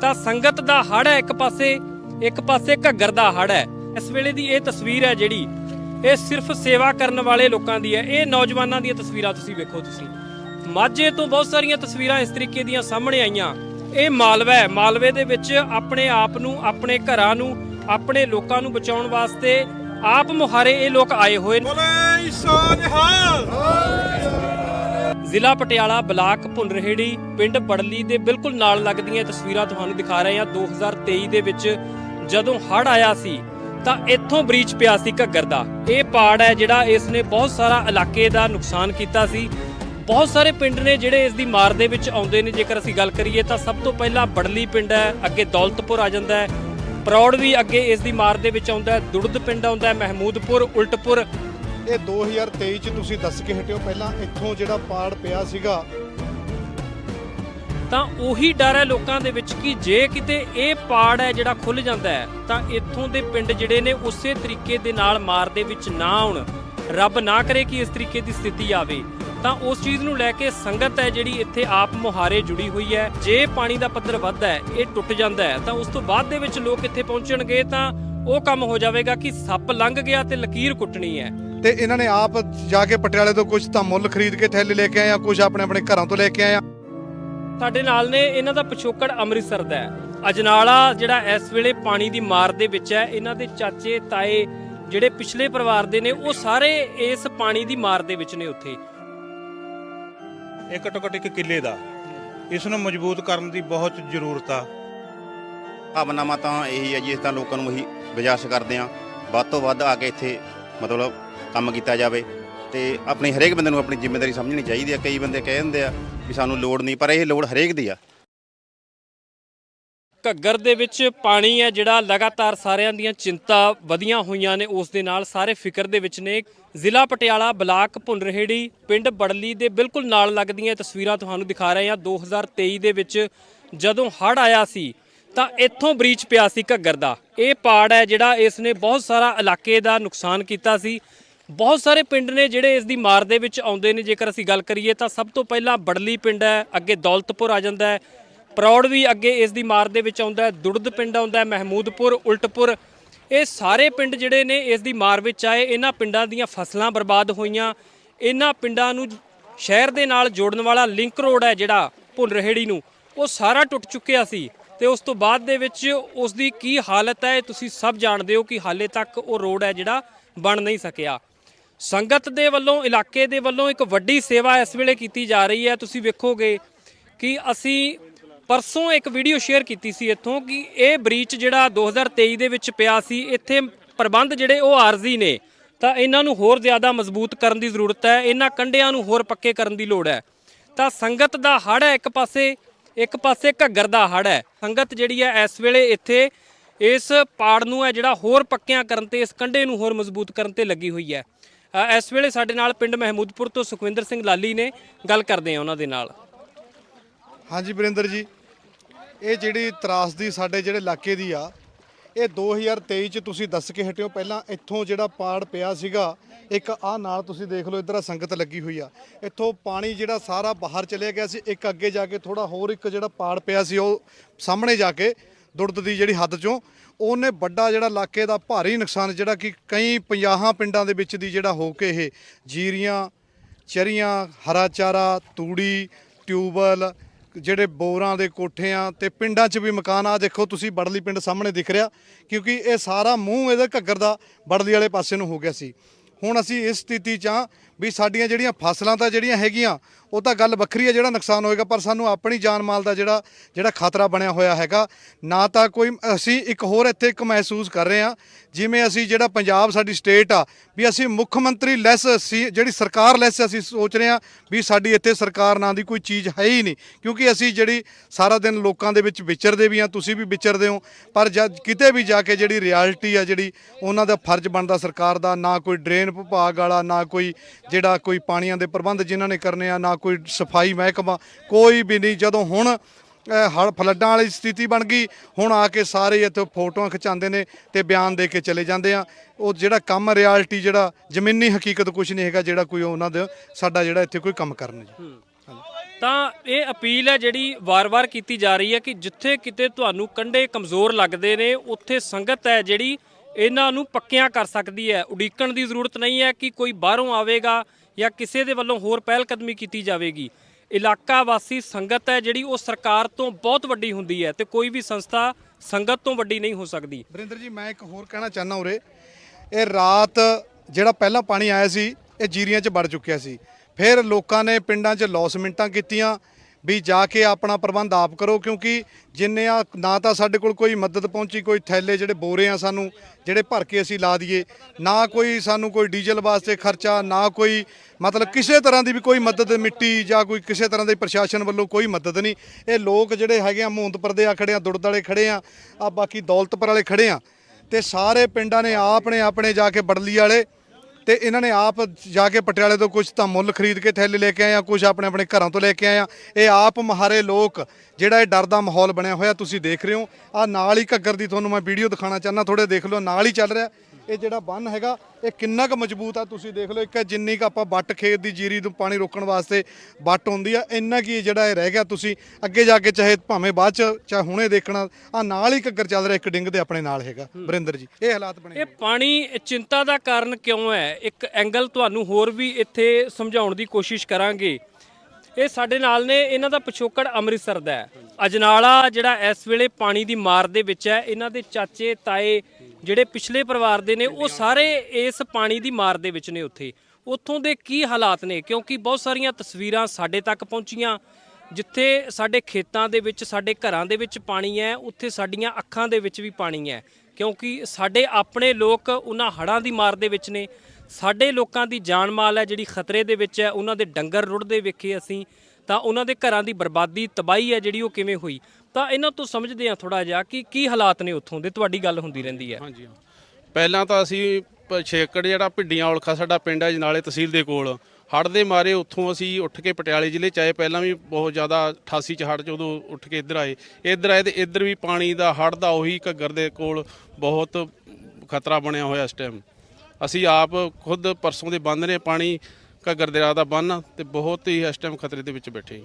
ਤਾਂ ਸੰਗਤ ਦਾ ਹੜ ਹੈ ਇੱਕ ਪਾਸੇ ਇੱਕ ਪਾਸੇ ਘੱਗਰ ਦਾ ਹੜ ਹੈ। ਇਸ ਵੇਲੇ ਦੀ ਇਹ ਤਸਵੀਰ ਹੈ ਜਿਹੜੀ, ਇਹ ਸਿਰਫ ਸੇਵਾ ਕਰਨ ਵਾਲੇ ਲੋਕਾਂ ਦੀ ਹੈ। ਇਹ ਨੌਜਵਾਨਾਂ ਦੀਆਂ ਤਸਵੀਰਾਂ ਤੁਸੀਂ ਵੇਖੋ ਤੁਸੀਂ। ਮਾਝੇ ਤੋਂ ਬਹੁਤ ਸਾਰੀਆਂ ਤਸਵੀਰਾਂ ਇਸ ਤਰੀਕੇ ਦੀਆਂ ਸਾਹਮਣੇ ਆਈਆਂ। ਇਹ ਮਾਲਵਾ ਹੈ। ਮਾਲਵੇ ਦੇ ਵਿੱਚ ਆਪਣੇ ਆਪ ਨੂੰ, ਆਪਣੇ ਘਰਾਂ ਨੂੰ, ਆਪਣੇ ਲੋਕਾਂ ਨੂੰ ਬਚਾਉਣ ਵਾਸਤੇ ਆਪ ਮੁਹਾਰੇ ਇਹ ਲੋਕ ਆਏ ਹੋਏ ਨੇ। ਬੋਲੇ ਸੋਨਿਹਾਲ ਜ਼ਿਲ੍ਹਾ ਪਟਿਆਲਾ ਬਲਾਕ ਭੁੰਨਰਹੇੜੀ, ਪਿੰਡ ਬੜਲੀ ਦੇ ਬਿਲਕੁਲ ਨਾਲ ਲੱਗਦੀਆਂ ਤਸਵੀਰਾਂ ਤੁਹਾਨੂੰ ਦਿਖਾ ਰਹੇ ਹਾਂ। 2023 ਦੇ ਵਿੱਚ ਜਦੋਂ ਹੜ੍ਹ ਆਇਆ ਸੀ, ਤਾਂ ਇੱਥੋਂ ਬ੍ਰੀਚ ਪਿਆ ਸੀ ਘੱਗਰ ਦਾ। ਇਹ ਪਾੜ ਹੈ ਜਿਹੜਾ ਇਸ ਨੇ ਬਹੁਤ ਸਾਰਾ ਇਲਾਕੇ ਦਾ ਨੁਕਸਾਨ ਕੀਤਾ ਸੀ। ਬਹੁਤ ਸਾਰੇ ਪਿੰਡ ਨੇ ਜਿਹੜੇ ਇਸ ਦੀ ਮਾਰ ਦੇ ਵਿੱਚ ਆਉਂਦੇ ਨੇ। ਜੇਕਰ ਅਸੀਂ ਗੱਲ ਕਰੀਏ ਤਾਂ ਸਭ ਤੋਂ ਪਹਿਲਾਂ ਬੜਲੀ ਪਿੰਡ ਹੈ, ਅੱਗੇ ਦੌਲਤਪੁਰ ਆ ਜਾਂਦਾ ਹੈ। ਪ੍ਰੌੜ ਵੀ ਅੱਗੇ ਇਸ ਦੀ ਮਾਰ ਦੇ ਵਿੱਚ ਆਉਂਦਾ ਹੈ, ਦੁੜਦ ਪਿੰਡ ਆਉਂਦਾ ਹੈ, ਮਹਿਮੂਦਪੁਰ, ਉਲਟਪੁਰ ਇਹ 2023 ਚ ਤੁਸੀਂ ਦੱਸ ਕੇ ਹਟਿਓ, ਪਹਿਲਾਂ ਇੱਥੋਂ ਜਿਹੜਾ ਪਾੜ ਪਿਆ ਸੀਗਾ। ਤਾਂ ਉਹੀ ਡਰ ਹੈ ਲੋਕਾਂ ਦੇ ਵਿੱਚ ਕਿ ਜੇ ਕਿਤੇ ਇਹ ਪਾੜ ਹੈ ਜਿਹੜਾ ਖੁੱਲ ਜਾਂਦਾ ਹੈ, ਤਾਂ ਇੱਥੋਂ ਦੇ ਪਿੰਡ ਜਿਹੜੇ ਨੇ ਉਸੇ ਤਰੀਕੇ ਦੇ ਨਾਲ ਮਾਰ ਦੇ ਵਿੱਚ ਨਾ ਆਉਣ। ਰੱਬ ਨਾ ਕਰੇ ਕਿ ਇਸ ਤਰੀਕੇ ਦੀ ਸਥਿਤੀ ਆਵੇ। ਤਾਂ ਉਸ ਚੀਜ਼ ਨੂੰ ਲੈ ਕੇ ਸੰਗਤ ਹੈ ਜਿਹੜੀ ਇੱਥੇ ਆਪ ਮੁਹਾਰੇ ਜੁੜੀ ਹੋਈ ਹੈ। ਜੇ ਪਾਣੀ ਦਾ ਪੱਧਰ ਵੱਧਦਾ ਹੈ, ਇਹ ਟੁੱਟ ਜਾਂਦਾ ਹੈ, ਤਾਂ ਉਸ ਤੋਂ ਬਾਅਦ ਦੇ ਵਿੱਚ ਲੋਕ ਇੱਥੇ ਪਹੁੰਚਣਗੇ ਤਾਂ ਉਹ ਕੰਮ ਹੋ ਜਾਵੇਗਾ ਕਿ ਸੱਪ ਲੰਘ ਗਿਆ ਤੇ ਲਕੀਰ ਕੁੱਟਣੀ ਹੈ। ਤੇ ਇਹਨਾਂ ਨੇ ਆਪ ਜਾ ਕੇ ਪਟਿਆਲੇ ਤੋਂ ਕੁਝ ਤਾਂ ਮੁੱਲ ਖਰੀਦ ਕੇ ਥੈਲੇ ਲੈ ਕੇ ਆਏ ਆ ਕੁਝ ਆਪਣੇ ਆਪਣੇ ਘਰਾਂ ਤੋਂ ਲੈ ਕੇ ਆਏ ਆ। ਸਾਡੇ ਨਾਲ ਨੇ ਇਹਨਾਂ ਦਾ ਪਿਛੋਕੜ ਅੰਮ੍ਰਿਤਸਰ ਦਾ ਹੈ। ਅਜਨਾਲਾ ਜਿਹੜਾ ਇਸ ਵੇਲੇ ਪਾਣੀ ਦੀ ਮਾਰ ਦੇ ਵਿੱਚ ਹੈ ਇਹਨਾਂ ਦੇ ਚਾਚੇ ਤਾਏ ਜਿਹੜੇ ਪਿਛਲੇ ਪਰਿਵਾਰ ਦੇ ਨੇ ਉਹ ਸਾਰੇ ਇਸ ਪਾਣੀ ਦੀ ਮਾਰ ਦੇ ਵਿੱਚ ਨੇ ਉੱਥੇ। ਇਹ ਘੱਟੋ ਘੱਟ ਇੱਕ ਕਿੱਲੇ ਦਾ। ਇਸ ਨੂੰ ਮਜ਼ਬੂਤ ਕਰਨ ਦੀ ਬਹੁਤ ਜ਼ਰੂਰਤ ਆ। ਭਾਵਨਾਵਾਂ ਤਾਂ ਇਹੀ ਹੈ ਜੀ ਇਸ ਤਾਂ ਲੋਕਾਂ ਨੂੰ ਇਹੀ ਗੁਜ਼ਾਰਿਸ਼ ਕਰਦੇ ਆ। ਵੱਧ ਤੋਂ ਵੱਧ ਆ ਕੇ ਇੱਥੇ ਮਤਲਬ ਕੰਮ ਕੀਤਾ ਜਾਵੇ ਤੇ ਆਪਣੀ ਹਰੇਕ ਬੰਦੇ ਨੂੰ ਆਪਣੀ ਜ਼ਿੰਮੇਵਾਰੀ ਸਮਝਣੀ ਚਾਹੀਦੀ ਆ। ਕਈ ਬੰਦੇ ਕਹਿ ਦਿੰਦੇ ਆ ਵੀ ਸਾਨੂੰ ਲੋੜ ਨਹੀਂ, ਪਰ ਇਹ ਲੋੜ ਹਰੇਕ ਦੀ ਆ। ਘੱਗਰ ਦੇ ਵਿੱਚ ਪਾਣੀ ਹੈ ਜਿਹੜਾ ਲਗਾਤਾਰ ਸਾਰਿਆਂ ਦੀਆਂ ਚਿੰਤਾ ਵਧੀਆਂ ਹੋਈਆਂ ਨੇ। ਉਸ ਦੇ ਨਾਲ ਸਾਰੇ ਫਿਕਰ ਦੇ ਵਿੱਚ ਨੇ। ਜ਼ਿਲ੍ਹਾ ਪਟਿਆਲਾ ਬਲਾਕ ਭੁੰਨਰਹੇੜੀ, ਪਿੰਡ ਬੜਲੀ ਦੇ ਬਿਲਕੁਲ ਨਾਲ ਲੱਗਦੀਆਂ ਤਸਵੀਰਾਂ ਤੁਹਾਨੂੰ ਦਿਖਾ ਰਹੇ ਹਾਂ। 2023 ਦੇ ਵਿੱਚ ਜਦੋਂ ਹੜ ਆਇਆ ਸੀ, ਤਾਂ ਇੱਥੋਂ ਬ੍ਰੀਚ ਪਿਆ ਸੀ ਘੱਗਰ ਦਾ। ਇਹ ਪਾੜ ਹੈ ਜਿਹੜਾ ਇਸ ਨੇ ਬਹੁਤ ਸਾਰਾ ਇਲਾਕੇ ਦਾ ਨੁਕਸਾਨ ਕੀਤਾ ਸੀ। ਬਹੁਤ ਸਾਰੇ ਪਿੰਡ ਨੇ ਜਿਹੜੇ ਇਸ ਦੀ ਮਾਰ ਦੇ ਵਿੱਚ ਆਉਂਦੇ ਨੇ। ਜੇਕਰ ਅਸੀਂ ਗੱਲ ਕਰੀਏ ਤਾਂ ਸਭ ਤੋਂ ਪਹਿਲਾਂ ਬੜਲੀ ਪਿੰਡ ਹੈ, ਅੱਗੇ ਦੌਲਤਪੁਰ ਆ ਜਾਂਦਾ ਹੈ। ਪ੍ਰੌੜ ਵੀ ਅੱਗੇ ਇਸ ਦੀ ਮਾਰ ਦੇ ਵਿੱਚ ਆਉਂਦਾ ਹੈ, ਦੁੜਦ ਪਿੰਡ ਆਉਂਦਾ ਹੈ, ਮਹਿਮੂਦਪੁਰ, ਉਲਟਪੁਰ। ਇਹ ਸਾਰੇ ਪਿੰਡ ਜਿਹੜੇ ਨੇ ਇਸ ਦੀ ਮਾਰ ਵਿੱਚ ਆਏ। ਇਹਨਾਂ ਪਿੰਡਾਂ ਦੀਆਂ ਫਸਲਾਂ ਬਰਬਾਦ ਹੋਈਆਂ। ਇਹਨਾਂ ਪਿੰਡਾਂ ਨੂੰ ਸ਼ਹਿਰ ਦੇ ਨਾਲ ਜੋੜਨ ਵਾਲਾ ਲਿੰਕ ਰੋਡ ਹੈ ਜਿਹੜਾ ਭੁੰਨਰਹੇੜੀ ਨੂੰ। ਉਹ ਸਾਰਾ ਟੁੱਟ ਚੁੱਕਿਆ ਸੀ ਤੇ ਉਸ ਤੋਂ ਬਾਅਦ ਦੇ ਵਿੱਚ ਉਸ ਦੀ ਕੀ ਹਾਲਤ ਹੈ, ਤੁਸੀਂ ਸਭ ਜਾਣਦੇ ਹੋ ਕਿ ਹਾਲੇ ਤੱਕ ਉਹ ਰੋਡ ਹੈ ਜਿਹੜਾ ਬਣ ਨਹੀਂ ਸਕਿਆ। ਸੰਗਤ ਦੇ ਵੱਲੋਂ, ਇਲਾਕੇ ਦੇ ਵੱਲੋਂ ਇੱਕ ਵੱਡੀ ਸੇਵਾ ਇਸ ਵੇਲੇ ਕੀਤੀ ਜਾ ਰਹੀ ਹੈ। ਤੁਸੀਂ ਵੇਖੋਗੇ ਕਿ ਅਸੀਂ ਪਰਸੋਂ ਇੱਕ ਵੀਡੀਓ ਸ਼ੇਅਰ ਕੀਤੀ ਸੀ ਇੱਥੋਂ ਕਿ ਇਹ ਬ੍ਰੀਚ ਜਿਹੜਾ 2023 ਦੇ ਵਿੱਚ ਪਿਆ ਸੀ, ਇੱਥੇ ਪ੍ਰਬੰਧ ਜਿਹੜੇ ਉਹ ਆਰਜ਼ੀ ਨੇ। ਤਾਂ ਇਹਨਾਂ ਨੂੰ ਹੋਰ ਜ਼ਿਆਦਾ ਮਜ਼ਬੂਤ ਕਰਨ ਦੀ ਜ਼ਰੂਰਤ ਹੈ, ਇਹਨਾਂ ਕੰਢਿਆਂ ਨੂੰ ਹੋਰ ਪੱਕੇ ਕਰਨ ਦੀ ਲੋੜ ਹੈ। ਤਾਂ ਸੰਗਤ ਦਾ ਹੜ ਹੈ ਇੱਕ ਪਾਸੇ ਇੱਕ ਪਾਸੇ ਘੱਗਰ ਦਾ ਹੜ ਹੈ। ਸੰਗਤ ਜਿਹੜੀ ਹੈ ਇਸ ਵੇਲੇ ਇੱਥੇ ਇਸ ਪਾੜ ਨੂੰ ਹੈ ਜਿਹੜਾ ਹੋਰ ਪੱਕਿਆਂ ਕਰਨ ਤੇ, ਇਸ ਕੰਢੇ ਨੂੰ ਹੋਰ ਮਜ਼ਬੂਤ ਕਰਨ ਤੇ ਲੱਗੀ ਹੋਈ ਹੈ। ਅ, ਇਸ ਵੇਲੇ ਸਾਡੇ ਨਾਲ ਪਿੰਡ ਮਹਿਮੂਦਪੁਰ ਤੋਂ ਸੁਖਵਿੰਦਰ ਸਿੰਘ ਲਾਲੀ ਨੇ ਗੱਲ ਕਰਦੇ ਆ ਉਹਨਾਂ ਦੇ ਨਾਲ। ਹਾਂਜੀ ਵਰਿੰਦਰ ਜੀ ਇਹ ਜਿਹੜੀ ਤਰਾਸਦੀ ਸਾਡੇ ਜਿਹੜੇ ਇਲਾਕੇ ਦੀ ਆ ਇਹ 2023 ਚ ਤੁਸੀਂ ਦੱਸ ਕੇ ਹਟਿਓ ਪਹਿਲਾਂ ਇੱਥੋਂ ਜਿਹੜਾ ਪਾੜ ਪਿਆ ਸੀਗਾ ਇੱਕ ਆਹ ਨਾਲ ਤੁਸੀਂ ਦੇਖ ਲਓ ਇਧਰ ਆ ਸੰਗਤ ਲੱਗੀ ਹੋਈ ਆ। ਇੱਥੋਂ ਪਾਣੀ ਜਿਹੜਾ ਸਾਰਾ ਬਾਹਰ ਚਲਿਆ ਗਿਆ ਸੀ ਇੱਕ ਅੱਗੇ ਜਾ ਕੇ ਥੋੜਾ ਹੋਰ ਇੱਕ ਜਿਹੜਾ ਪਾੜ ਪਿਆ ਸੀ ਉਹ ਸਾਹਮਣੇ ਜਾ ਕੇ ਦੁੜਦ ਦੀ ਜਿਹੜੀ ਹੱਦ ਚੋਂ, ਉਹਨੇ ਵੱਡਾ ਜਿਹੜਾ ਇਲਾਕੇ ਦਾ ਭਾਰੀ ਨੁਕਸਾਨ ਜਿਹੜਾ ਕਿ ਕਈ 50 ਪਿੰਡਾਂ ਦੇ ਵਿੱਚ ਦੀ ਜਿਹੜਾ ਹੋ ਕੇ ਇਹ ਜੀਰੀਆਂ, ਚਰੀਆਂ, ਹਰਾ ਚਾਰਾ, ਤੂੜੀ, ਟਿਊਬਵੈਲ, ਜਿਹੜੇ ਬੋਰਾਂ ਦੇ ਕੋਠਿਆਂ ਆ ਤੇ ਪਿੰਡਾਂ 'ਚ ਵੀ ਮਕਾਨ ਆ ਦੇਖੋ ਤੁਸੀਂ ਬੜਲੀ ਪਿੰਡ ਸਾਹਮਣੇ ਦਿਖ ਰਿਹਾ, ਕਿਉਂਕਿ ਇਹ ਸਾਰਾ ਮੂੰਹ ਇਹਦਾ ਘੱਗਰ ਦਾ ਬੜਲੀ ਵਾਲੇ ਪਾਸੇ ਨੂੰ ਹੋ ਗਿਆ ਸੀ। ਹੁਣ ਅਸੀਂ ਇਸ ਸਥਿਤੀ 'ਚ ਆ ਵੀ ਸਾਡੀਆਂ ਜਿਹੜੀਆਂ ਫਸਲਾਂ ਤਾਂ ਜਿਹੜੀਆਂ ਹੈਗੀਆਂ, ਉਹ ਤਾਂ ਗੱਲ ਵੱਖਰੀ ਹੈ ਜਿਹੜਾ ਨੁਕਸਾਨ ਹੋਏਗਾ, ਪਰ ਸਾਨੂੰ ਆਪਣੀ ਜਾਨ ਮਾਲ ਦਾ ਜਿਹੜਾ ਜਿਹੜਾ ਖਤਰਾ ਬਣਿਆ ਹੋਇਆ ਹੈਗਾ। ਨਾ ਤਾਂ ਕੋਈ ਅਸੀਂ ਇੱਕ ਹੋਰ ਇੱਥੇ ਇੱਕ ਮਹਿਸੂਸ ਕਰ ਰਹੇ ਹਾਂ, ਜਿਵੇਂ ਅਸੀਂ ਜਿਹੜਾ ਪੰਜਾਬ ਸਾਡੀ ਸਟੇਟ ਆ, ਵੀ ਅਸੀਂ ਮੁੱਖ ਮੰਤਰੀ ਲੈਸ ਅਸੀਂ ਜਿਹੜੀ ਸਰਕਾਰ ਲੈਸ ਅਸੀਂ ਸੋਚ ਰਹੇ ਹਾਂ ਵੀ ਸਾਡੀ ਇੱਥੇ ਸਰਕਾਰ ਨਾਂ ਦੀ ਕੋਈ ਚੀਜ਼ ਹੈ ਹੀ ਨਹੀਂ। ਕਿਉਂਕਿ ਅਸੀਂ ਜਿਹੜੀ ਸਾਰਾ ਦਿਨ ਲੋਕਾਂ ਦੇ ਵਿੱਚ ਵਿਚਰਦੇ ਵੀ ਹਾਂ, ਤੁਸੀਂ ਵੀ ਵਿਚਰਦੇ ਹੋ, ਪਰ ਜਦ ਕਿਤੇ ਵੀ ਜਾ ਕੇ ਜਿਹੜੀ ਰਿਐਲਿਟੀ ਆ ਜਿਹੜੀ, ਉਹਨਾਂ ਦਾ ਫਰਜ਼ ਬਣਦਾ ਸਰਕਾਰ ਦਾ, ਨਾ ਕੋਈ ਡਰੇਨ ਵਿਭਾਗ ਵਾਲਾ, ਨਾ ਕੋਈ ਜਿਹੜਾ ਕੋਈ ਪਾਣੀਆਂ ਦੇ ਪ੍ਰਬੰਧ ਜਿਨ੍ਹਾਂ ਨੇ ਕਰਨੇ ਆ ਨਾ ਕੋਈ ਸਫ਼ਾਈ ਮਹਿਕਮਾ ਕੋਈ ਵੀ ਨਹੀਂ। ਜਦੋਂ ਹੁਣ ਅਹ, ਫਲੱਡਾਂ ਵਾਲੀ ਸਥਿਤੀ ਬਣ ਗਈ ਹੁਣ ਆ ਕੇ ਸਾਰੇ ਇੱਥੇ ਫੋਟੋਆਂ ਖਿਚਾਉਂਦੇ ਨੇ ਤੇ ਬਿਆਨ ਦੇ ਕੇ ਚਲੇ ਜਾਂਦੇ ਆ। ਉਹ ਜਿਹੜਾ ਕੰਮ ਰਿਐਲਿਟੀ ਜਿਹੜਾ ਜ਼ਮੀਨੀ ਹਕੀਕਤ ਕੁਝ ਨਹੀਂ ਹੈਗਾ ਜਿਹੜਾ ਕੋਈ ਉਹਨਾਂ ਦਾ ਸਾਡਾ ਜਿਹੜਾ ਇੱਥੇ ਕੋਈ ਕੰਮ ਕਰਨ ਜੀ ਤਾਂ ਇਹ ਅਪੀਲ ਹੈ ਜਿਹੜੀ ਵਾਰ-ਵਾਰ ਕੀਤੀ ਜਾ ਰਹੀ ਹੈ ਕਿ ਜਿੱਥੇ ਕਿਤੇ ਤੁਹਾਨੂੰ ਕੰਡੇ ਕਮਜ਼ੋਰ ਲੱਗਦੇ ਨੇ ਉੱਥੇ ਸੰਗਤ ਹੈ ਜਿਹੜੀ ਇਹਨਾਂ ਨੂੰ ਪੱਕਿਆਂ ਕਰ ਸਕਦੀ ਹੈ। ਉਡੀਕਣ ਦੀ ਜ਼ਰੂਰਤ ਨਹੀਂ ਹੈ ਕਿ ਕੋਈ ਬਾਹਰੋਂ ਆਵੇਗਾ ਜਾਂ ਕਿਸੇ ਦੇ ਵੱਲੋਂ ਹੋਰ ਪਹਿਲ ਕਦਮੀ ਕੀਤੀ ਜਾਵੇਗੀ। ਇਲਾਕਾ ਵਾਸੀ ਸੰਗਤ ਹੈ ਜਿਹੜੀ ਉਹ ਸਰਕਾਰ ਤੋਂ ਬਹੁਤ ਵੱਡੀ ਹੁੰਦੀ ਹੈ ਤੇ ਕੋਈ ਵੀ ਸੰਸਥਾ ਸੰਗਤ ਤੋਂ ਵੱਡੀ ਨਹੀਂ ਹੋ ਸਕਦੀ। ਵਰਿੰਦਰ ਜੀ, ਮੈਂ ਇੱਕ ਹੋਰ ਕਹਿਣਾ ਚਾਹਨਾ ਉਰੇ। ਇਹ ਰਾਤ ਜਿਹੜਾ ਪਹਿਲਾਂ ਪਾਣੀ ਆਇਆ ਸੀ, ਇਹ ਜੀਰੀਆਂ 'ਚ ਵੜ ਚੁੱਕਿਆ ਸੀ। ਫਿਰ ਲੋਕਾਂ ਨੇ ਪਿੰਡਾਂ 'ਚ ਲੌਸਮੈਂਟਾਂ ਕੀਤੀਆਂ ਵੀ ਜਾ ਕੇ ਆਪਣਾ ਪ੍ਰਬੰਧ ਆਪ ਕਰੋ, ਕਿਉਂਕਿ ਜਿੰਨੇ ਆ ਨਾ ਤਾਂ ਸਾਡੇ ਕੋਲ ਕੋਈ ਮਦਦ ਪਹੁੰਚੀ, ਕੋਈ ਥੈਲੇ ਜਿਹੜੇ ਬੋਰੇ ਆ ਸਾਨੂੰ, ਜਿਹੜੇ ਭਰ ਕੇ ਅਸੀਂ ਲਾ ਦਈਏ, ਨਾ ਕੋਈ ਸਾਨੂੰ ਕੋਈ ਡੀਜ਼ਲ ਵਾਸਤੇ ਖਰਚਾ, ਨਾ ਕੋਈ ਮਤਲਬ ਕਿਸੇ ਤਰ੍ਹਾਂ ਦੀ ਵੀ ਕੋਈ ਮਦਦ ਮਿੱਟੀ ਜਾਂ ਕੋਈ ਕਿਸੇ ਤਰ੍ਹਾਂ ਦੇ ਪ੍ਰਸ਼ਾਸਨ ਵੱਲੋਂ ਕੋਈ ਮਦਦ ਨਹੀਂ। ਇਹ ਲੋਕ ਜਿਹੜੇ ਹੈਗੇ ਆ ਮੂੰਦਪੁਰ ਦੇ ਆ ਖੜੇ ਆ ਦੁੜਦ ਵਾਲੇ ਖੜੇ ਆ ਆ ਬਾਕੀ ਦੌਲਤਪੁਰ ਵਾਲੇ ਖੜੇ ਆ, ਤੇ ਸਾਰੇ ਪਿੰਡਾਂ ਨੇ ਆਪਣੇ ਆਪਣੇ ਜਾ ਕੇ ਬੜਲੀ ਵਾਲੇ ਤੇ ਇਹਨਾਂ ਨੇ ਆਪ ਜਾ ਕੇ ਪਟਿਆਲੇ ਤੋਂ ਕੁਝ ਤਾਂ ਮੁੱਲ ਖਰੀਦ ਕੇ ਥੈਲੇ ਲੈ ਕੇ ਆਏ ਆ ਕੁਝ ਆਪਣੇ ਆਪਣੇ ਘਰਾਂ ਤੋਂ ਲੈ ਕੇ ਆਏ ਆ। ਇਹ ਆਪ ਮਹਾਰੇ ਲੋਕ, ਜਿਹੜਾ ਇਹ ਡਰ ਦਾ ਮਾਹੌਲ ਬਣਿਆ ਹੋਇਆ ਤੁਸੀਂ ਦੇਖ ਰਹੇ ਹੋ। ਆ ਨਾਲ ਹੀ ਘੱਗਰ ਦੀ ਤੁਹਾਨੂੰ ਮੈਂ ਵੀਡੀਓ ਦਿਖਾਉਣਾ ਚਾਹੁੰਦਾ ਥੋੜੇ ਦੇਖ ਲਓ, ਨਾਲ ਹੀ ਚੱਲ ਰਿਹਾ। ਇਹ ਜਿਹੜਾ ਬੰਨ ਹੈਗਾ ਇਹ ਕਿੰਨਾ ਕੁ ਮਜ਼ਬੂਤ ਆ ਤੁਸੀਂ ਦੇਖ ਲਓ ਇੱਕ ਜਿੰਨੀ ਕੁ ਆਪਾਂ ਬੱਟ ਖੇਤ ਦੀ ਜੀਰੀ ਨੂੰ ਪਾਣੀ ਰੋਕਣ ਵਾਸਤੇ ਬੱਟ ਹੁੰਦੀ ਆ ਇੰਨਾ ਕੀ ਜਿਹੜਾ ਇਹ ਰਹਿ ਗਿਆ ਤੁਸੀਂ ਅੱਗੇ ਜਾ ਕੇ ਚਾਹੇ ਭਾਵੇਂ ਬਾਅਦ ਚ ਚਾਹੇ ਹੁਣੇ ਦੇਖਣਾ ਆ ਨਾਲ ਹੀ ਘੱਗਰ ਚੱਲ ਰਿਹਾ ਇੱਕ ਡਿੰਗ ਦੇ ਆਪਣੇ ਨਾਲ ਹੈਗਾ ਵਰਿੰਦਰ ਜੀ ਇਹ ਹਾਲਾਤ ਬਣੇ ਇਹ ਪਾਣੀ ਚਿੰਤਾ ਦਾ ਕਾਰਨ ਕਿਉਂ ਹੈ? ਇੱਕ ਐਂਗਲ ਤੁਹਾਨੂੰ ਹੋਰ ਵੀ ਇੱਥੇ ਸਮਝਾਉਣ ਦੀ ਕੋਸ਼ਿਸ਼ ਕਰਾਂਗੇ। ਇਹ ਸਾਡੇ ਨਾਲ ਨੇ ਇਹਨਾਂ ਦਾ ਪਿਛੋਕੜ ਅੰਮ੍ਰਿਤਸਰ ਦਾ ਹੈ। ਅਜਨਾਲਾ ਜਿਹੜਾ ਇਸ ਵੇਲੇ ਪਾਣੀ ਦੀ ਮਾਰ ਦੇ ਵਿੱਚ ਹੈ ਇਹਨਾਂ ਦੇ ਚਾਚੇ ਤਾਏ ਜਿਹੜੇ ਪਿਛਲੇ ਪਰਿਵਾਰ ਦੇ ਨੇ, ਉਹ ਸਾਰੇ ਇਸ ਪਾਣੀ ਦੀ ਮਾਰ ਦੇ ਵਿੱਚ ਨੇ ਉੱਥੇ। ਉੱਥੋਂ ਦੇ ਕੀ ਹਾਲਾਤ ਨੇ? ਕਿਉਂਕਿ ਬਹੁਤ ਸਾਰੀਆਂ ਤਸਵੀਰਾਂ ਸਾਡੇ ਤੱਕ ਪਹੁੰਚੀਆਂ। ਜਿੱਥੇ ਸਾਡੇ ਖੇਤਾਂ ਦੇ ਵਿੱਚ, ਸਾਡੇ ਘਰਾਂ ਦੇ ਵਿੱਚ ਪਾਣੀ ਹੈ, ਉੱਥੇ ਸਾਡੀਆਂ ਅੱਖਾਂ ਦੇ ਵਿੱਚ ਵੀ ਪਾਣੀ ਹੈ। ਕਿਉਂਕਿ ਸਾਡੇ ਆਪਣੇ ਲੋਕ ਉਹਨਾਂ ਹੜ੍ਹਾਂ ਦੀ ਮਾਰ ਦੇ ਵਿੱਚ ਨੇ। ਸਾਡੇ ਲੋਕਾਂ ਦੀ ਜਾਨ ਮਾਲ ਹੈ, ਜਿਹੜੀ ਖਤਰੇ ਦੇ ਵਿੱਚ ਹੈ, ਉਹਨਾਂ ਦੇ ਡੰਗਰ ਰੁੜਦੇ ਵੇਖੇ ਅਸੀਂ। ਤਾਂ ਉਹਨਾਂ ਦੇ ਘਰਾਂ ਦੀ ਬਰਬਾਦੀ, ਤਬਾਹੀ ਹੈ ਜਿਹੜੀ ਉਹ ਕਿਵੇਂ ਹੋਈ? ਤਾਂ ਇਹਨਾਂ ਤੋਂ ਸਮਝਦੇ ਆ ਥੋੜਾ ਜਿਹਾ ਕਿ ਕੀ ਹਾਲਾਤ ਨੇ ਉੱਥੋਂ ਦੇ, ਤੁਹਾਡੀ ਗੱਲ ਹੁੰਦੀ ਰਹਿੰਦੀ ਹੈ। ਹਾਂਜੀ, ਹਾਂ। ਪਹਿਲਾਂ ਤਾਂ ਅਸੀਂ ਪ- ਛੇਕੜ ਜਿਹੜਾ ਭਿੱਡੀਆਂ ਔਲਖਾ ਸਾਡਾ ਪਿੰਡ ਹੈ ਜਨਾਲੇ ਤਹਿਸੀਲ ਦੇ ਕੋਲ। ਹੜ੍ਹ ਦੇ ਮਾਰੇ ਉੱਥੋਂ ਅਸੀਂ ਉੱਠ ਕੇ ਪਟਿਆਲੇ ਜ਼ਿਲ੍ਹੇ ਚ ਆਏ। ਪਹਿਲਾਂ ਵੀ ਬਹੁਤ ਜ਼ਿਆਦਾ 88 ਚ ਹੜ੍ਹ ਚ ਉਦੋਂ ਉੱਠ ਕੇ ਇੱਧਰ ਆਏ। ਇੱਧਰ ਆਏ ਤੇ ਇੱਧਰ ਵੀ ਪਾਣੀ ਦਾ, ਹੜ੍ਹ ਦਾ ਉਹੀ ਘੱਗਰ ਦੇ ਕੋਲ ਬਹੁਤ ਖਤਰਾ ਬਣਿਆ ਹੋਇਆ ਇਸ ਟਾਈਮ ਅਸੀਂ ਆਪ ਖੁਦ ਪਰਸੋਂ ਦੇ ਬੰਦ ਨੇ ਪਾਣੀ। ਘੱਗਰ ਦਰਿਆ ਦਾ ਬੰਨ ਤੇ ਬਹੁਤ ਹੀ ਇਸ ਟਾਈਮ ਖਤਰੇ ਦੇ ਵਿੱਚ ਬੈਠੇ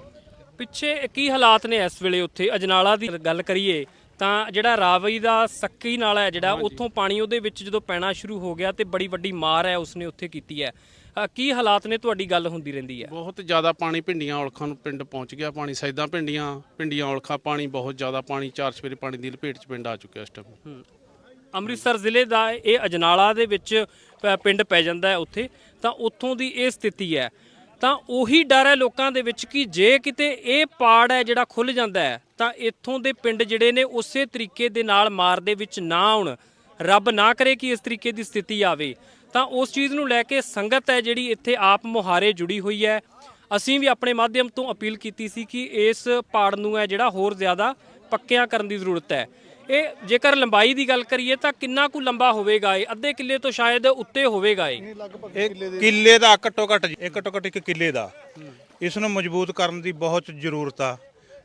ਪਿੱਛੇ ਕੀ ਹਾਲਾਤ ਨੇ ਇਸ ਵੇਲੇ ਉੱਥੇ? ਅਜਨਾਲਾ ਦੀ ਗੱਲ ਕਰੀਏ ਤਾਂ ਜਿਹੜਾ ਰਾਵਈ ਦਾ ਸੱਕੀ ਨਾਲਾ ਹੈ ਜਿਹੜਾ ਉੱਥੋਂ ਪਾਣੀ ਉਹਦੇ ਵਿੱਚ ਜਦੋਂ ਪੈਣਾ ਸ਼ੁਰੂ ਹੋ ਗਿਆ ਤੇ ਬੜੀ ਵੱਡੀ ਮਾਰ ਹੈ ਉਸਨੇ ਉੱਥੇ ਕੀਤੀ ਹੈ। ਕੀ ਹਾਲਾਤ ਨੇ? ਤੁਹਾਡੀ ਗੱਲ ਹੁੰਦੀ ਰਹਿੰਦੀ ਹੈ। ਬਹੁਤ ਜ਼ਿਆਦਾ ਪਾਣੀ ਭਿੰਡੀਆਂ ਔਲਖਾਂ ਨੂੰ ਪਿੰਡ ਪਹੁੰਚ ਗਿਆ ਪਾਣੀ ਸੈਦਾਂ ਭਿੰਡੀਆਂ ਭਿੰਡੀਆਂ ਔਲਖਾਂ ਪਾਣੀ ਬਹੁਤ ਜ਼ਿਆਦਾ ਪਾਣੀ ਚਾਰ ਚਫੇਰੇ ਪਾਣੀ ਦੀ ਲਪੇਟ 'ਚ ਪਿੰਡ ਆ ਚੁੱਕਿਆ ਇਸ ਟਾਈਮ ਅੰਮ੍ਰਿਤਸਰ ਜ਼ਿਲ੍ਹੇ ਦਾ ਇਹ ਅਜਨਾਲਾ ਦੇ ਵਿੱਚ ਪਿੰਡ ਪੈ ਜਾਂਦਾ ਹੈ ਉੱਥੇ। ਤਾਂ ਉੱਥੋਂ ਦੀ ਇਹ ਸਥਿਤੀ ਹੈ। ਤਾਂ ਉਹੀ ਡਰ ਹੈ ਲੋਕਾਂ ਦੇ ਵਿੱਚ ਕਿ ਜੇ ਕਿਤੇ ਇਹ ਪਾੜ ਹੈ ਜਿਹੜਾ ਖੁੱਲ ਜਾਂਦਾ ਹੈ, ਤਾਂ ਇੱਥੋਂ ਦੇ ਪਿੰਡ ਜਿਹੜੇ ਨੇ ਉਸੇ ਤਰੀਕੇ ਦੇ ਨਾਲ ਮਾਰ ਦੇ ਵਿੱਚ ਨਾ ਆਉਣ। ਰੱਬ ਨਾ ਕਰੇ ਕਿ ਇਸ ਤਰੀਕੇ ਦੀ ਸਥਿਤੀ ਆਵੇ। ਤਾਂ ਉਸ ਚੀਜ਼ ਨੂੰ ਲੈ ਕੇ ਸੰਗਤ ਹੈ ਜਿਹੜੀ ਇੱਥੇ ਆਪ ਮੁਹਾਰੇ ਜੁੜੀ ਹੋਈ ਹੈ। ਅਸੀਂ ਵੀ ਆਪਣੇ ਮਾਧਿਅਮ ਤੋਂ ਅਪੀਲ ਕੀਤੀ ਸੀ ਕਿ ਇਸ ਪਾੜ ਨੂੰ ਹੈ ਜਿਹੜਾ ਹੋਰ ਜ਼ਿਆਦਾ ਪੱਕਿਆਂ ਕਰਨ ਦੀ ਜ਼ਰੂਰਤ ਹੈ। ਇਹ ਜੇਕਰ ਲੰਬਾਈ ਦੀ ਗੱਲ ਕਰੀਏ ਤਾਂ ਕਿੰਨਾ ਕੁ ਲੰਬਾ ਹੋਵੇਗਾ ਇਹ? ਅੱਧੇ ਕਿੱਲੇ ਤੋਂ ਸ਼ਾਇਦ ਉੱਤੇ ਹੋਵੇਗਾ ਇਹ। ਇਹ ਕਿੱਲੇ ਦਾ ਘੱਟੋ ਘੱਟ ਜੀ, ਇਹ ਘੱਟੋ ਘੱਟ ਇੱਕ ਕਿੱਲੇ ਦਾ। ਇਸ ਨੂੰ ਮਜ਼ਬੂਤ ਕਰਨ ਦੀ ਬਹੁਤ ਜ਼ਰੂਰਤ ਆ।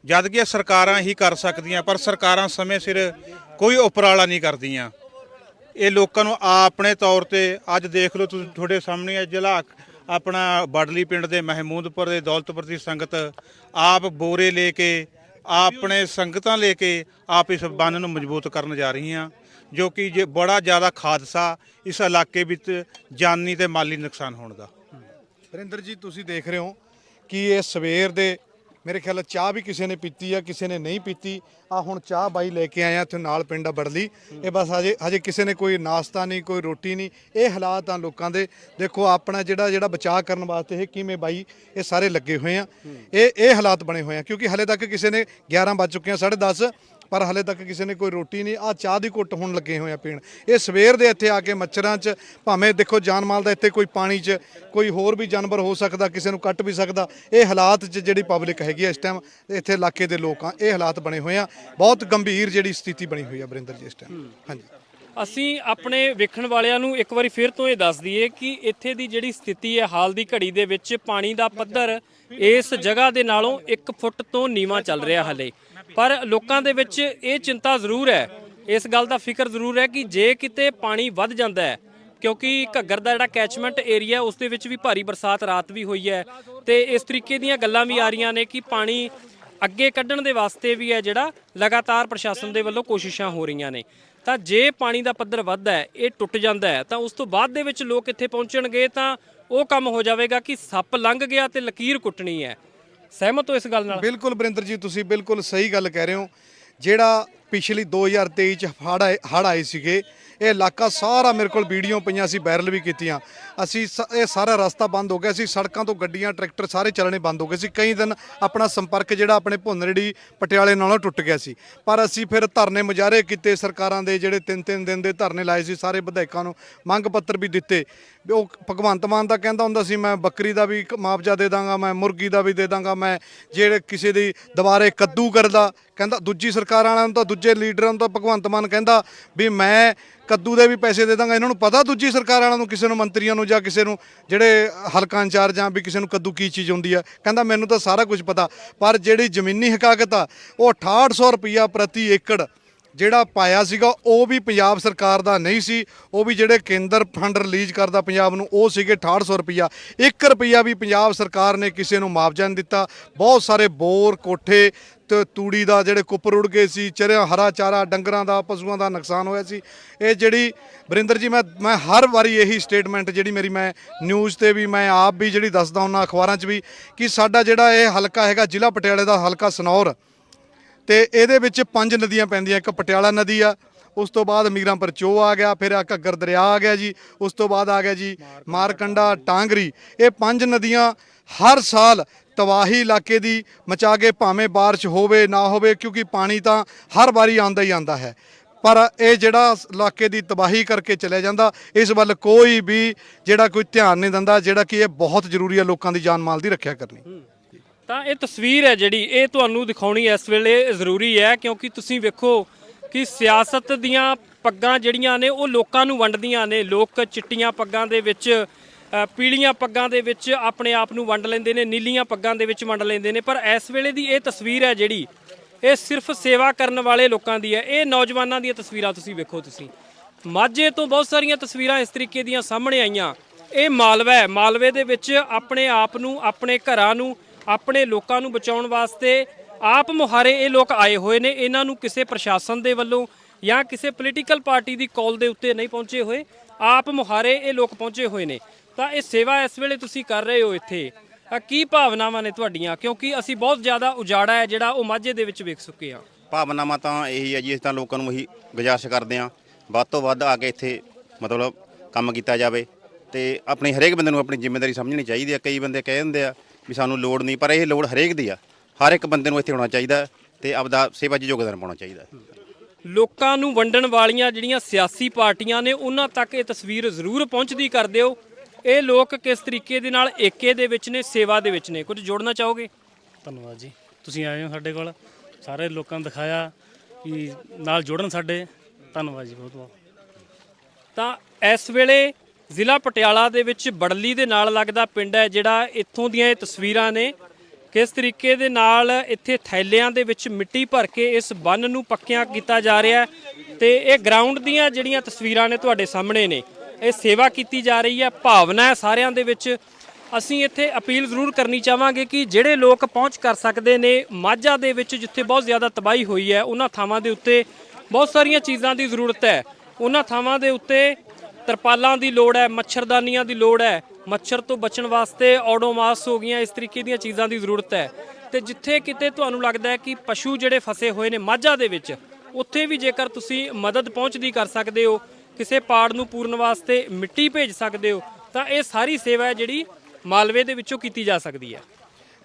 ਜਦ ਕਿ ਇਹ ਸਰਕਾਰਾਂ ਹੀ ਕਰ ਸਕਦੀਆਂ ਪਰ ਸਰਕਾਰਾਂ ਸਮੇਂ ਸਿਰ ਕੋਈ ਉਪਰਾਲਾ ਨਹੀਂ ਕਰਦੀਆਂ। ਇਹ ਲੋਕਾਂ ਨੂੰ ਆਪਣੇ ਤੌਰ ਤੇ ਅੱਜ ਦੇਖ ਲਓ ਤੁਸੀਂ ਤੁਹਾਡੇ ਸਾਹਮਣੇ ਜ਼ਿਲ੍ਹਾ ਆਪਣਾ ਬੜਲੀ ਪਿੰਡ ਦੇ ਮਹਿਮੂਦਪੁਰ ਦੇ ਦੌਲਤਪੁਰ ਦੀ ਸੰਗਤ ਆਪ ਬੋਰੇ ਲੈ ਕੇ ਆਪਣੇ ਸੰਗਤਾਂ ਲੈ ਕੇ ਆਪ ਇਸ ਬੰਨ ਨੂੰ ਮਜ਼ਬੂਤ ਕਰਨ ਜਾ ਰਹੀਆਂ, ਜੋ ਕਿ ਜੇ ਬੜਾ ਜ਼ਿਆਦਾ ਖਾਦਸਾ ਇਸ ਇਲਾਕੇ ਵਿੱਚ ਜਾਨੀ ਤੇ ਮਾਲੀ ਨੁਕਸਾਨ ਹੋਣ ਦਾ। ਵਰਿੰਦਰ ਜੀ, ਤੁਸੀਂ ਦੇਖ ਰਹੇ ਹੋ ਕਿ ਇਹ ਸਵੇਰ ਦੇ ਮੇਰੇ ਖਿਆਲ ਚਾਹ ਵੀ ਕਿਸੇ ਨੇ ਪੀਤੀ ਆ, ਕਿਸੇ ਨੇ ਨਹੀਂ ਪੀਤੀ। ਆ ਹੁਣ ਚਾਹ ਬਾਈ ਲੈ ਕੇ ਆਇਆ ਇੱਥੇ ਨਾਲ ਪਿੰਡ ਆ ਬੜਲੀ। ਇਹ ਬਸ ਹਜੇ ਹਜੇ ਕਿਸੇ ਨੇ ਕੋਈ ਨਾਸ਼ਤਾ ਨਹੀਂ, ਕੋਈ ਰੋਟੀ ਨਹੀਂ। ਇਹ ਹਾਲਾਤ ਆ ਲੋਕਾਂ ਦੇ। ਦੇਖੋ ਆਪਣਾ ਜਿਹੜਾ ਜਿਹੜਾ ਬਚਾਅ ਕਰਨ ਵਾਸਤੇ ਇਹ ਕਿਵੇਂ ਬਾਈ ਇਹ ਸਾਰੇ ਲੱਗੇ ਹੋਏ ਆ। ਇਹ ਇਹ ਹਾਲਾਤ ਬਣੇ ਹੋਏ ਆ, ਕਿਉਂਕਿ ਹਲੇ ਤੱਕ ਕਿਸੇ ਨੇ 11 ਵੱਜ ਚੁੱਕੇ ਆ 10:30 ਪਰ ਹਲੇ ਤੱਕ ਕਿਸੇ ਨੇ ਕੋਈ ਰੋਟੀ ਨਹੀਂ ਆ ਚਾਹ ਦੀ ਘੁੱਟ ਹੁਣ ਲੱਗੇ ਹੋਏ ਆ ਪੀਣ। ਇਹ ਸਵੇਰ ਦੇ ਇੱਥੇ ਆ ਕੇ ਮੱਛਰਾਂ 'ਚ, ਭਾਵੇਂ ਦੇਖੋ ਜਾਨ ਮਾਲ ਦਾ ਇੱਥੇ ਕੋਈ ਪਾਣੀ 'ਚ, ਕੋਈ ਹੋਰ ਵੀ ਜਾਨਵਰ ਹੋ ਸਕਦਾ, ਕਿਸੇ ਨੂੰ ਕੱਟ ਵੀ ਸਕਦਾ, ਇਹ ਹਾਲਾਤ 'ਚ ਜਿਹੜੀ ਪਬਲਿਕ ਹੈਗੀ ਆ ਇਸ ਟਾਈਮ ਇੱਥੇ ਇਲਾਕੇ ਦੇ ਲੋਕ ਆ, ਇਹ ਹਾਲਾਤ ਬਣੇ ਹੋਏ ਆ। ਬਹੁਤ ਗੰਭੀਰ ਜਿਹੜੀ ਸਥਿਤੀ ਬਣੀ ਹੋਈ ਆ ਬਰਿੰਦਰ ਜੀ ਇਸ ਟਾਈਮ ਹਾਂਜੀ। ਅਸੀਂ ਆਪਣੇ ਵੇਖਣ ਵਾਲਿਆਂ ਨੂੰ ਇੱਕ ਵਾਰੀ ਫਿਰ ਤੋਂ ਇਹ ਦੱਸ ਦਈਏ ਕਿ ਇੱਥੇ ਦੀ ਜਿਹੜੀ ਸਥਿਤੀ ਹੈ, ਹਾਲ ਦੀ ਘੜੀ ਦੇ ਵਿੱਚ ਪਾਣੀ ਦਾ ਪੱਧਰ ਇਸ ਜਗ੍ਹਾ ਦੇ ਨਾਲੋਂ 1 ਫੁੱਟ ਤੋਂ ਨੀਵਾ ਚੱਲ ਰਿਹਾ ਹਲੇ। ਪਰ ਲੋਕਾਂ ਦੇ ਵਿੱਚ ਇਹ ਚਿੰਤਾ ਜ਼ਰੂਰ ਹੈ। ਇਸ ਗੱਲ ਦਾ ਫਿਕਰ ਜ਼ਰੂਰ ਹੈ ਕਿ ਜੇ ਕਿਤੇ ਪਾਣੀ ਵੱਧ ਜਾਂਦਾ ਹੈ, ਕਿਉਂਕਿ ਘੱਗਰ ਦਾ ਜਿਹੜਾ ਕੈਚਮੈਂਟ ਏਰੀਆ ਉਸ ਦੇ ਵਿੱਚ ਵੀ ਭਾਰੀ ਬਰਸਾਤ ਰਾਤ ਵੀ ਹੋਈ ਹੈ। ਤੇ ਇਸ ਤਰੀਕੇ ਦੀਆਂ ਗੱਲਾਂ ਵੀ ਆ ਰਹੀਆਂ ਨੇ ਕਿ ਪਾਣੀ ਅੱਗੇ ਕੱਢਣ ਦੇ ਵਾਸਤੇ ਵੀ ਹੈ ਜਿਹੜਾ ਲਗਾਤਾਰ ਪ੍ਰਸ਼ਾਸਨ ਦੇ ਵੱਲੋਂ ਕੋਸ਼ਿਸ਼ਾਂ ਹੋ ਰਹੀਆਂ ਨੇ। ਤਾਂ ਜੇ ਪਾਣੀ ਦਾ ਪੱਧਰ ਵੱਧਦਾ ਹੈ, ਇਹ ਟੁੱਟ ਜਾਂਦਾ ਹੈ, ਤਾਂ ਉਸ ਤੋਂ ਬਾਅਦ ਦੇ ਵਿੱਚ ਲੋਕ ਇੱਥੇ ਪਹੁੰਚਣਗੇ ਤਾਂ ਉਹ ਕੰਮ ਹੋ ਜਾਵੇਗਾ ਕਿ ਸੱਪ ਲੰਘ ਗਿਆ ਤੇ ਲਕੀਰ ਕੁੱਟਣੀ ਹੈ। ਸਹਿਮਤ ਹੋ ਇਸ ਗੱਲ ਨਾਲ? ਬਿਲਕੁਲ ਬਰਿੰਦਰ ਜੀ, ਤੁਸੀਂ ਬਿਲਕੁਲ ਸਹੀ ਗੱਲ ਕਹਿ ਰਹੇ ਹੋ। ਜਿਹੜਾ ਪਿਛਲੀ 2023 ਚ ਹੜ੍ਹ ਆਏ ਹੜ੍ਹ ਆਏ ਸੀਗੇ ਇਹ ਇਲਾਕਾ ਸਾਰਾ ਮੇਰੇ ਕੋਲ ਵੀਡੀਓ ਪਈਆਂ ਸੀ ਵਾਇਰਲ ਵੀ ਕੀਤੀਆਂ। ਅਸੀਂ ਸ- ਇਹ ਸਾਰਾ ਰਸਤਾ ਬੰਦ ਹੋ ਗਿਆ ਸੀ, ਸੜਕਾਂ ਤੋਂ ਗੱਡੀਆਂ, ਟਰੈਕਟਰ ਸਾਰੇ ਚੱਲਣੇ ਬੰਦ ਹੋ ਗਏ ਸੀ। ਕਈ ਦਿਨ ਆਪਣਾ ਸੰਪਰਕ ਜਿਹੜਾ ਆਪਣੇ ਭੁੰਨਰੜੀ, ਪਟਿਆਲੇ ਨਾਲੋਂ ਟੁੱਟ ਗਿਆ ਸੀ। ਪਰ ਅਸੀਂ ਫਿਰ ਧਰਨੇ ਮੁਜ਼ਾਹਰੇ ਕੀਤੇ ਸਰਕਾਰਾਂ ਦੇ, ਜਿਹੜੇ ਤਿੰਨ ਤਿੰਨ ਦਿਨ ਦੇ ਧਰਨੇ ਲਾਏ ਸੀ, ਸਾਰੇ ਵਿਧਾਇਕਾਂ ਨੂੰ ਮੰਗ ਪੱਤਰ ਵੀ ਦਿੱਤੇ। ਵੀ ਉਹ ਭਗਵੰਤ ਮਾਨ ਦਾ ਕਹਿੰਦਾ ਹੁੰਦਾ ਸੀ, ਮੈਂ ਬੱਕਰੀ ਦਾ ਵੀ ਇੱਕ ਮੁਆਵਜ਼ਾ ਦੇ ਦਾਂਗਾ, ਮੈਂ ਮੁਰਗੀ ਦਾ ਵੀ ਦੇ ਦਾਂਗਾ, ਮੈਂ ਜਿਹੜੇ ਕਿਸੇ ਦੀ ਦੁਬਾਰੇ ਕੱਦੂ ਕਰਦਾ ਕਹਿੰਦਾ ਦੂਜੀ ਸਰਕਾਰਾਂ ਵਾਲਿਆਂ ਨੂੰ ਤਾਂ ਦੂਜੇ ਲੀਡਰਾਂ ਨੂੰ ਤਾਂ ਭਗਵੰਤ ਮਾਨ ਕਹਿੰਦਾ ਵੀ ਮੈਂ ਕੱਦੂ ਦੇ ਵੀ ਪੈਸੇ ਦੇ ਦਾਂਗਾ। ਇਹਨਾਂ ਨੂੰ ਪਤਾ ਦੂਜੀ ਸਰਕਾਰ ਵਾਲਿਆਂ ਨੂੰ, ਕਿਸੇ ਨੂੰ ਮੰਤਰੀਆਂ ਨੂੰ ਜਾਂ ਕਿਸੇ ਨੂੰ ਜਿਹੜੇ ਹਲਕਾ ਇੰਚਾਰਜ ਆ ਵੀ ਕਿਸੇ ਨੂੰ ਕੱਦੂ ਕੀ ਚੀਜ਼ ਹੁੰਦੀ ਆ। ਕਹਿੰਦਾ ਮੈਨੂੰ ਤਾਂ ਸਾਰਾ ਕੁਝ ਪਤਾ, ਪਰ ਜਿਹੜੀ ਜ਼ਮੀਨੀ ਹਕਾਕਤ ਆ, ਉਹ 6800 ਰੁਪਈਆ ਪ੍ਰਤੀ ਏਕੜ ਜਿਹੜਾ ਪਾਇਆ ਸੀਗਾ, ਉਹ ਵੀ ਪੰਜਾਬ ਸਰਕਾਰ ਦਾ ਨਹੀਂ ਸੀ। ਉਹ ਵੀ ਜਿਹੜੇ ਕੇਂਦਰ ਫੰਡ ਰਿਲੀਜ਼ ਕਰਦਾ ਪੰਜਾਬ ਨੂੰ, ਉਹ ਸੀਗੇ 6800 ਰੁਪਈਆ। 1 ਰੁਪਈਆ ਵੀ ਪੰਜਾਬ ਸਰਕਾਰ ਨੇ ਕਿਸੇ ਨੂੰ ਮੁਆਵਜ਼ਾ ਨਹੀਂ ਦਿੱਤਾ। ਬਹੁਤ ਸਾਰੇ ਬੋਰ, ਕੋਠੇ ਤੇ ਤੂੜੀ ਦਾ ਜਿਹੜੇ ਕੁੱਪਰ ਉੜ ਗਏ ਸੀ, ਚਰਿਆ, ਹਰਾ ਚਾਰਾ, ਡੰਗਰਾਂ ਦਾ, ਪਸ਼ੂਆਂ ਦਾ ਨੁਕਸਾਨ ਹੋਇਆ ਸੀ। ਇਹ ਜਿਹੜੀ, ਵਰਿੰਦਰ ਜੀ, ਮੈਂ ਮੈਂ ਹਰ ਵਾਰੀ ਇਹੀ ਸਟੇਟਮੈਂਟ ਜਿਹੜੀ ਮੇਰੀ ਮੈਂ ਨਿਊਜ਼ ਤੇ ਵੀ, ਮੈਂ ਆਪ ਵੀ ਜਿਹੜੀ ਦੱਸਦਾ ਹੁੰਦਾ ਅਖਬਾਰਾਂ 'ਚ ਵੀ ਕਿ ਸਾਡਾ ਜਿਹੜਾ ਇਹ ਹਲਕਾ ਹੈਗਾ, ਜ਼ਿਲ੍ਹਾ ਪਟਿਆਲੇ ਦਾ ਹਲਕਾ ਸਨੌਰ ਤੇ ਇਹਦੇ ਵਿੱਚ ਪੰਜ ਨਦੀਆਂ ਪੈਂਦੀਆਂ, ਇੱਕ ਪਟਿਆਲਾ ਨਦੀ ਆ, ਉਸ ਤੋਂ ਬਾਅਦ ਮੀਰਾਂ ਪਰਚੋ ਆ ਗਿਆ, ਫਿਰ ਆ ਘੱਗਰ ਦਰਿਆ ਆ ਗਿਆ ਜੀ, ਉਸ ਤੋਂ ਬਾਅਦ ਆ ਗਿਆ ਜੀ ਮਾਰਕੰਡਾ, ਟਾਂਗਰੀ। ਇਹ ਪੰਜ ਨਦੀਆਂ ਹਰ ਸਾਲ ਤਬਾਹੀ ਇਲਾਕੇ ਦੀ ਮਚਾ ਕੇ ਭਾਵੇਂ ਬਾਰਿਸ਼ ਹੋਵੇ, ਨਾ ਹੋਵੇ, ਕਿਉਂਕਿ ਪਾਣੀ ਤਾਂ ਹਰ ਵਾਰੀ ਆਉਂਦਾ ਹੀ ਆਉਂਦਾ ਹੈ। ਪਰ ਇਹ ਜਿਹੜਾ ਇਲਾਕੇ ਦੀ ਤਬਾਹੀ ਕਰਕੇ ਚਲਿਆ ਜਾਂਦਾ, ਇਸ ਵੱਲ ਕੋਈ ਵੀ ਜਿਹੜਾ ਕੋਈ ਧਿਆਨ ਨਹੀਂ ਦਿੰਦਾ, ਜਿਹੜਾ ਕਿ ਇਹ ਬਹੁਤ ਜ਼ਰੂਰੀ ਹੈ ਲੋਕਾਂ ਦੀ ਜਾਨ ਮਾਲ ਦੀ ਰੱਖਿਆ ਕਰਨੀ। ਤਾਂ ਇਹ ਤਸਵੀਰ ਹੈ ਜਿਹੜੀ ਇਹ ਤੁਹਾਨੂੰ ਦਿਖਾਉਣੀ ਇਸ ਵੇਲੇ ਜ਼ਰੂਰੀ ਹੈ ਕਿਉਂਕਿ ਤੁਸੀਂ ਵੇਖੋ ਕਿ ਸਿਆਸਤ ਦੀਆਂ ਪੱਗਾਂ ਜਿਹੜੀਆਂ ਨੇ ਉਹ ਲੋਕਾਂ ਨੂੰ ਵੰਡਦੀਆਂ ਨੇ। ਲੋਕ ਚਿੱਟੀਆਂ ਪੱਗਾਂ ਦੇ ਵਿੱਚ ਪੀਲੀਆਂ ਪੱਗਾਂ ਦੇ ਵਿੱਚ ਆਪਣੇ ਆਪ ਨੂੰ ਵੰਡ ਲੈਂਦੇ ਨੇ, ਨੀਲੀਆਂ ਪੱਗਾਂ ਦੇ ਵਿੱਚ ਵੰਡ ਲੈਂਦੇ ਨੇ। ਪਰ ਇਸ ਵੇਲੇ ਦੀ ਇਹ ਤਸਵੀਰ ਹੈ ਜਿਹੜੀ, ਇਹ ਸਿਰਫ ਸੇਵਾ ਕਰਨ ਵਾਲੇ ਲੋਕਾਂ ਦੀ ਹੈ। ਇਹ ਨੌਜਵਾਨਾਂ ਦੀਆਂ ਤਸਵੀਰਾਂ ਤੁਸੀਂ ਵੇਖੋ ਤੁਸੀਂ। ਮਾਝੇ ਤੋਂ ਬਹੁਤ ਸਾਰੀਆਂ ਤਸਵੀਰਾਂ ਇਸ ਤਰੀਕੇ ਦੀਆਂ ਸਾਹਮਣੇ ਆਈਆਂ। ਇਹ ਮਾਲਵਾ ਹੈ। ਮਾਲਵੇ ਦੇ ਵਿੱਚ ਆਪਣੇ ਆਪ ਨੂੰ, ਆਪਣੇ ਘਰਾਂ ਨੂੰ ਆਪਣੇ ਲੋਕਾਂ ਨੂੰ ਬਚਾਉਣ ਵਾਸਤੇ ਆਪ ਮੁਹਾਰੇ ਇਹ ਲੋਕ ਆਏ ਹੋਏ ਨੇ। ਇਹਨਾਂ ਨੂੰ ਕਿਸੇ ਪ੍ਰਸ਼ਾਸਨ ਦੇ ਵੱਲੋਂ ਜਾਂ ਕਿਸੇ ਪੋਲੀਟੀਕਲ ਪਾਰਟੀ ਦੀ ਕਾਲ ਦੇ ਉੱਤੇ ਨਹੀਂ ਪਹੁੰਚੇ ਹੋਏ। ਆਪ ਮੁਹਾਰੇ ਇਹ ਲੋਕ ਪਹੁੰਚੇ ਹੋਏ ਨੇ। ਤਾਂ ਇਹ ਸੇਵਾ ਇਸ ਵੇਲੇ ਤੁਸੀਂ ਕਰ ਰਹੇ ਹੋ ਇੱਥੇ। ਅ, ਕੀ ਭਾਵਨਾਵਾਂ ਨੇ ਤੁਹਾਡੀਆਂ? ਕਿਉਂਕਿ ਅਸੀਂ ਬਹੁਤ ਜ਼ਿਆਦਾ ਉਜਾੜਾ ਹੈ ਜਿਹੜਾ ਉਹ ਮਾਝੇ ਦੇ ਵਿੱਚ ਵੇਖ ਚੁੱਕੇ ਹਾਂ। ਭਾਵਨਾਵਾਂ ਤਾਂ ਇਹੀ ਹੈ ਜੀ ਅਸੀਂ ਤਾਂ ਲੋਕਾਂ ਨੂੰ ਇਹੀ ਗੁਜ਼ਾਰਿਸ਼ ਕਰਦੇ ਹਾਂ। ਵੱਧ ਤੋਂ ਵੱਧ ਆ ਕੇ ਇੱਥੇ ਮਤਲਬ ਕੰਮ ਕੀਤਾ ਜਾਵੇ। ਤੇ ਆਪਣੀ ਹਰੇਕ ਬੰਦੇ ਨੂੰ ਆਪਣੀ ਜ਼ਿੰਮੇਵਾਰੀ ਸਮਝਣੀ ਚਾਹੀਦੀ ਹੈ। ਕਈ ਬੰਦੇ ਕਹਿ ਦਿੰਦੇ ਆ ਵੀ ਸਾਨੂੰ ਲੋੜ ਨਹੀਂ ਪਰ ਇਹ ਲੋੜ ਹਰੇਕ ਦੀ ਆ। ਹਰ ਇੱਕ ਬੰਦੇ ਨੂੰ ਇੱਥੇ ਹੋਣਾ ਚਾਹੀਦਾ ਹੈ ਤੇ ਆਪਦਾ ਸੇਵਾ 'ਚ ਯੋਗਦਾਨ ਪਾਉਣਾ ਚਾਹੀਦਾ ਲੋਕਾਂ ਨੂੰ ਵੰਡਣ ਵਾਲੀਆਂ ਜਿਹੜੀਆਂ ਸਿਆਸੀ ਪਾਰਟੀਆਂ ਨੇ ਉਹਨਾਂ ਤੱਕ ਇਹ ਤਸਵੀਰ ਜ਼ਰੂਰ ਪਹੁੰਚਦੀ ਕਰ ਦਿਓ। ਇਹ ਲੋਕ ਕਿਸ ਤਰੀਕੇ ਦੇ ਨਾਲ ਏਕੇ ਦੇ ਵਿੱਚ ਨੇ ਸੇਵਾ ਦੇ ਵਿੱਚ ਨੇ? ਕੁਝ ਜੋੜਨਾ ਚਾਹੋਗੇ? ਧੰਨਵਾਦ ਜੀ। ਤੁਸੀਂ ਆਏ ਹੋ ਸਾਡੇ ਕੋਲ। ਸਾਰੇ ਲੋਕਾਂ ਨੂੰ ਦਿਖਾਇਆ ਕਿ ਨਾਲ ਜੁੜਨ ਸਾਡੇ। ਧੰਨਵਾਦ ਜੀ ਬਹੁਤ ਬਹੁਤ। ਤਾਂ ਇਸ ਵੇਲੇ ਜ਼ਿਲ੍ਹਾ ਪਟਿਆਲਾ ਦੇ ਵਿੱਚ ਬੜਲੀ ਦੇ ਨਾਲ ਲੱਗਦਾ ਪਿੰਡ ਹੈ ਜਿਹੜਾ ਇੱਥੋਂ ਦੀਆਂ ਇਹ ਤਸਵੀਰਾਂ ਨੇ। ਕਿਸ ਤਰੀਕੇ ਦੇ ਨਾਲ ਇੱਥੇ ਥੈਲਿਆਂ ਦੇ ਵਿੱਚ ਮਿੱਟੀ ਭਰ ਕੇ ਇਸ ਬੰਨ ਨੂੰ ਪੱਕਿਆਂ ਕੀਤਾ ਜਾ ਰਿਹਾ ਹੈ ਤੇ ਇਹ ਗਰਾਊਂਡ ਦੀਆਂ ਜਿਹੜੀਆਂ ਤਸਵੀਰਾਂ ਨੇ ਤੁਹਾਡੇ ਸਾਹਮਣੇ ਨੇ, ਇਹ ਸੇਵਾ ਕੀਤੀ ਜਾ ਰਹੀ ਹੈ, ਭਾਵਨਾ ਹੈ ਸਾਰਿਆਂ ਦੇ ਵਿੱਚ। ਅਸੀਂ ਇੱਥੇ ਅਪੀਲ ਜ਼ਰੂਰ ਕਰਨੀ ਚਾਹਾਂਗੇ ਕਿ ਜਿਹੜੇ ਲੋਕ ਪਹੁੰਚ ਕਰ ਸਕਦੇ ਨੇ, ਮਾਝਾ ਦੇ ਵਿੱਚ ਜਿੱਥੇ ਬਹੁਤ ਜ਼ਿਆਦਾ ਤਬਾਹੀ ਹੋਈ ਹੈ, ਉਹਨਾਂ ਥਾਵਾਂ ਦੇ ਉੱਤੇ ਬਹੁਤ ਸਾਰੀਆਂ ਚੀਜ਼ਾਂ ਦੀ ਜ਼ਰੂਰਤ ਹੈ। ਉਹਨਾਂ ਥਾਵਾਂ ਦੇ ਉੱਤੇ ਤਰਪਾਲਾਂ ਦੀ ਲੋੜ ਹੈ, ਮੱਛਰਦਾਨੀਆਂ ਦੀ ਲੋੜ ਹੈ। ਮੱਛਰ ਤੋਂ ਬਚਣ ਵਾਸਤੇ ਆਡੋਮਾਸ ਹੋ ਗਈਆਂ, ਇਸ ਤਰੀਕੇ ਦੀਆਂ ਚੀਜ਼ਾਂ ਦੀ ਜ਼ਰੂਰਤ ਹੈ। ਤੇ ਜਿੱਥੇ ਕਿਤੇ ਤੁਹਾਨੂੰ ਲੱਗਦਾ ਹੈ ਕਿ ਪਸ਼ੂ ਜਿਹੜੇ ਫਸੇ ਹੋਏ ਨੇ ਮਾਝਾ ਦੇ ਵਿੱਚ, ਉੱਥੇ ਵੀ ਜੇਕਰ ਤੁਸੀਂ ਮਦਦ ਪਹੁੰਚਦੀ ਕਰ ਸਕਦੇ ਹੋ, ਕਿਸੇ ਪਾੜ ਨੂੰ ਪੂਰਨ ਵਾਸਤੇ ਮਿੱਟੀ ਭੇਜ ਸਕਦੇ ਹੋ, ਤਾਂ ਇਹ ਸਾਰੀ ਸੇਵਾ ਜਿਹੜੀ ਮਾਲਵੇ ਦੇ ਵਿੱਚੋਂ ਕੀਤੀ ਜਾ ਸਕਦੀ ਹੈ।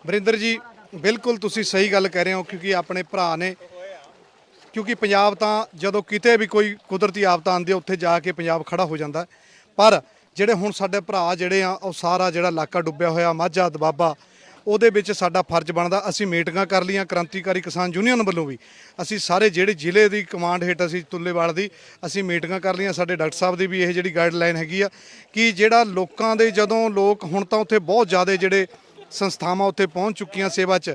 ਵਰਿੰਦਰ ਜੀ, ਬਿਲਕੁਲ ਤੁਸੀਂ ਸਹੀ ਗੱਲ ਕਹਿ ਰਹੇ ਹੋ, ਕਿਉਂਕਿ ਆਪਣੇ ਭਰਾ ਨੇ ਕਿਉਂਕਿ ਪੰਜਾਬ ਤਾਂ ਜਦੋਂ ਕਿਤੇ ਵੀ ਕੋਈ ਕੁਦਰਤੀ ਆਫਤ ਆਉਂਦੀ ਹੈ ਉੱਥੇ ਜਾ ਕੇ ਪੰਜਾਬ ਖੜਾ ਹੋ ਜਾਂਦਾ ਪਰ ਜਿਹੜੇ ਹੁਣ ਸਾਡੇ ਭਰਾ ਜਿਹੜੇ ਆ, ਉਹ ਸਾਰਾ ਜਿਹੜਾ ਇਲਾਕਾ ਡੁੱਬਿਆ ਹੋਇਆ, ਮਾਝਾ, ਦਬਾਬਾ, ਉਹਦੇ ਵਿੱਚ ਸਾਡਾ ਫਰਜ਼ ਬਣਦਾ, ਅਸੀਂ ਮੀਟਿੰਗਾਂ ਕਰ ਲਈਆਂ, ਕ੍ਰਾਂਤੀਕਾਰੀ ਕਿਸਾਨ ਯੂਨੀਅਨ ਵੱਲੋਂ ਵੀ। ਅਸੀਂ ਸਾਰੇ ਜਿਹੜੇ ਜ਼ਿਲ੍ਹੇ ਦੀ ਕਮਾਂਡ ਹੇਠ ਅਸੀਂ ਤੁੱਲੇਵਾਲ ਦੀ, ਅਸੀਂ ਮੀਟਿੰਗਾਂ ਕਰ ਲਈਆਂ, ਸਾਡੇ ਡਾਕਟਰ ਸਾਹਿਬ ਦੀ ਵੀ ਇਹ ਜਿਹੜੀ ਗਾਈਡਲਾਈਨ ਹੈਗੀ ਆ, ਕਿ ਜਿਹੜਾ ਲੋਕਾਂ ਦੇ ਜਦੋਂ ਲੋਕ ਹੁਣ ਤਾਂ ਉੱਥੇ ਬਹੁਤ ਜ਼ਿਆਦਾ ਜਿਹੜੇ ਸੰਸਥਾਵਾਂ ਉੱਥੇ ਪਹੁੰਚ ਚੁੱਕੀਆਂ ਸੇਵਾ 'ਚ